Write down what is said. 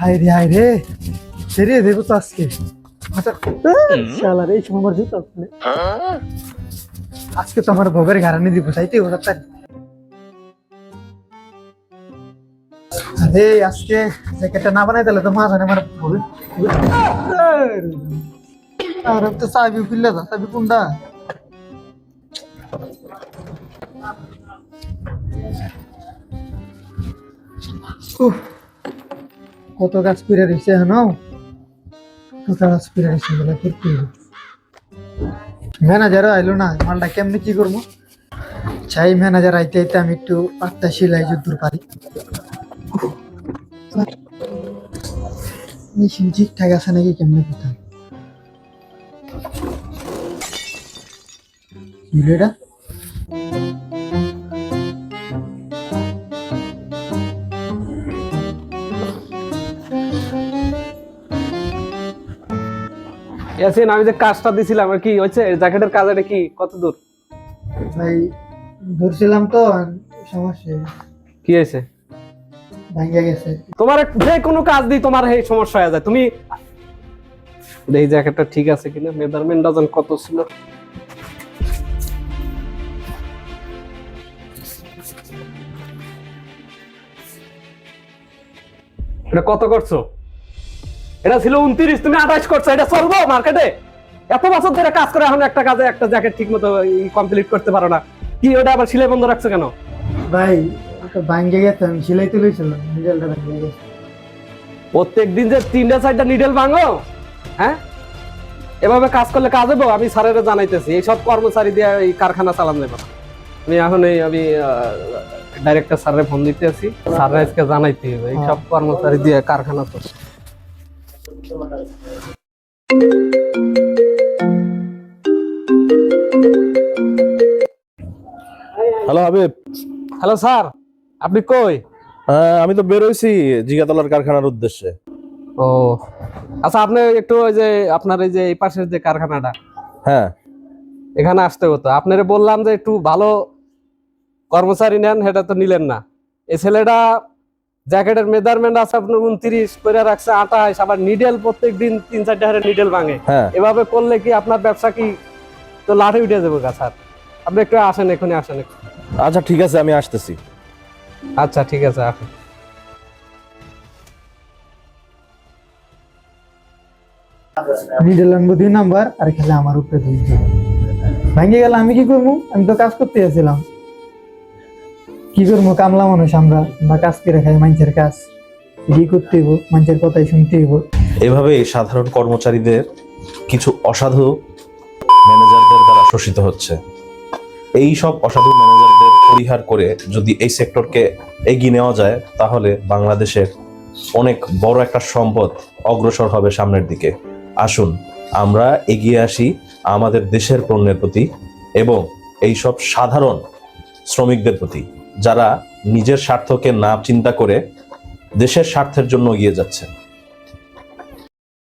High রে high রে। সেরিয়ে দেবো তো আজকে। আচ্ছা শালার এই সময় আমার জুতা খুলে আজকে তো আমার ভোগের ঘাড়ানি দিব চাইতে ওরা তার আরে আজকে জ্যাকেটটা না বানাই তাহলে তো মা জানে আমার ভোগে আর তো চাবি খুললে যা চাবি কোনটা? উফ, কত গাছ পিড়ে রয়েছে হ্যাঁ কত গাছ পিড়ে রয়েছে বলে করতে ম্যানেজার আইলো না, মালটা কেমনি কি করব? চাই ম্যানেজার আইতে আইতে আমি একটু পাত্তা সিলাই যদ্দূর পারি। মেশিন ঠিকঠাক আছে নাকি কেমনে কোথায় ইয়াসিন আমি যে কাজটা দিছিলাম আর কি হচ্ছে জ্যাকেটের কাজ এটা কি? কত দূর? ভাই ধরছিলাম তো সমস্যা কি হয়েছে? ভাঙ্গা গেছে তোমার যে কোনো কাজ দিই তোমার এই সমস্যা হয়ে যায়। তুমি এই জ্যাকেটটা ঠিক আছে কিনা? মেজারমেন্ট ডজন কত ছিল? এটা কত করছ? এটা ছিল উনত্রিশ তুমি আঠাশ করছ এটা চলবো মার্কেটে এত বছর ধরে কাজ করে এখন একটা কাজে একটা জ্যাকেট ঠিক মতো কমপ্লিট করতে পারো না। কি ওটা আবার সিলাই বন্ধ রাখছো কেন? ভাই ভাঙ্গে গেছে আমি সেলাই তুলেছিলাম নিজেরটা ভাঙ্গে গেছে। প্রত্যেক দিন যে তিনটা চারটা নিডেল ভাঙো হ্যাঁ? এভাবে কাজ করলে কাজ হবে আমি স্যারের জানাইতেছি এইসব কর্মচারী দিয়ে এই কারখানা চালান নেব আমি এখন এই আমি ডাইরেক্টর স্যারের ফোন দিতে আছি স্যার আজকে জানাইতে হবে এইসব কর্মচারী দিয়ে কারখানা চলছে হ্যালো হাবিব হ্যালো স্যার আপনি কই আমি তো বেরোইছি জিগাতলার কারখানার উদ্দেশ্যে ও আচ্ছা আপনি একটু ওই যে আপনার এই যে এই পাশের যে কারখানাটা হ্যাঁ এখানে আসতে হতো আপনারে বললাম যে একটু ভালো কর্মচারী নেন সেটা তো নিলেন না এই ছেলেটা জ্যাকেটের মেজারমেন্ট আছে আপনার উনত্রিশ করে রাখছে আঠাশ আবার নিডেল প্রত্যেক দিন তিন চারটে হারে নিডেল ভাঙে। হ্যাঁ। এভাবে করলে কি আপনার ব্যবসা কি তো লাঠে উঠে যাবে গা স্যার? আপনি একটু আসেন এখনই আসেন আচ্ছা ঠিক আছে আমি আসতেছি। আচ্ছা ঠিক আছে আসেন। নিডেল আনব দুই নাম্বার আর খেলে আমার উপরে দুই ভাঙ্গে গেলে আমি কি করব? আমি তো কাজ করতে যাচ্ছিলাম কি করব, কামলা মানুষ আমরা। বা কাজ করে খাই, মানুষের কাজ। কি করতে হইব, মানুষের কথাই শুনতে হইব। এভাবে সাধারণ কর্মচারীদের কিছু অসাধু ম্যানেজারদের দ্বারা শোষিত হচ্ছে। এই সব অসাধু ম্যানেজারদের পরিহার করে যদি এই সেক্টরকে এগিয়ে নেওয়া যায়, তাহলে বাংলাদেশের অনেক বড় একটা সম্পদ অগ্রসর হবে সামনের দিকে। আসুন, আমরা এগিয়ে আসি আমাদের দেশের পণ্যের প্রতি এবং এই সব সাধারণ শ্রমিকদের প্রতি। যারা নিজের স্বার্থকে না চিন্তা করে দেশের স্বার্থের জন্য এগিয়ে যাচ্ছে